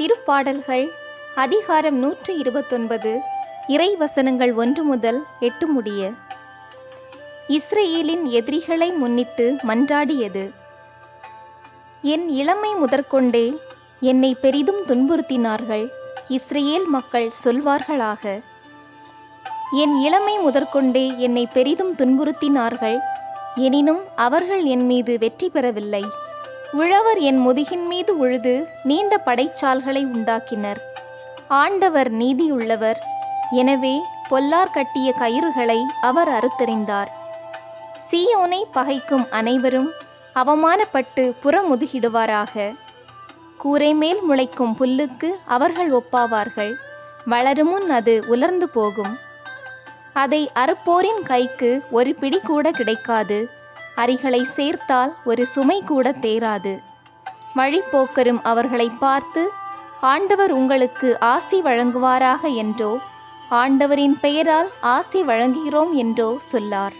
திருப்பாடல்கள் அதிகாரம் நூற்று இருபத்தொன்பது இறை வசனங்கள் ஒன்று முதல் எட்டு முடிய. இஸ்ரேலின் எதிரிகளை முன்னிட்டு மன்றாடியது. என் இளமை முதற்கொண்டே என்னை பெரிதும் துன்புறுத்தினார்கள் இஸ்ரேல் மக்கள் சொல்வார்களாக. என் இளமை முதற்கொண்டே என்னை பெரிதும் துன்புறுத்தினார்கள் எனினும் அவர்கள் என் மீது வெற்றி பெறவில்லை. உழவர் என் முதுகின் மீது உழுது நீண்ட படைச்சால்களை உண்டாக்கினர். ஆண்டவர் நீதியுள்ளவர். எனவே பொல்லார் கட்டிய கயிறுகளை அவர் அறுத்தறிந்தார். சீயோனை பகைக்கும் அனைவரும் அவமானப்பட்டு புறமுதுகிடுவாராக. கூரை மேல் முளைக்கும் புல்லுக்கு அவர்கள் ஒப்பாவார்கள். வளருமுன் அது உலர்ந்து போகும். அதை அறுப்போரின் கைக்கு ஒரு பிடி கூட கிடைக்காது. அரிகளை சேர்த்தால் ஒரு சுமை கூட தேராது. வழிப்போக்கரும் அவர்களை பார்த்து ஆண்டவர் உங்களுக்கு ஆசி வழங்குவாராக? என்றோ ஆண்டவரின் பெயரால் ஆசி வழங்குகிறோம் என்றோ சொல்லார்.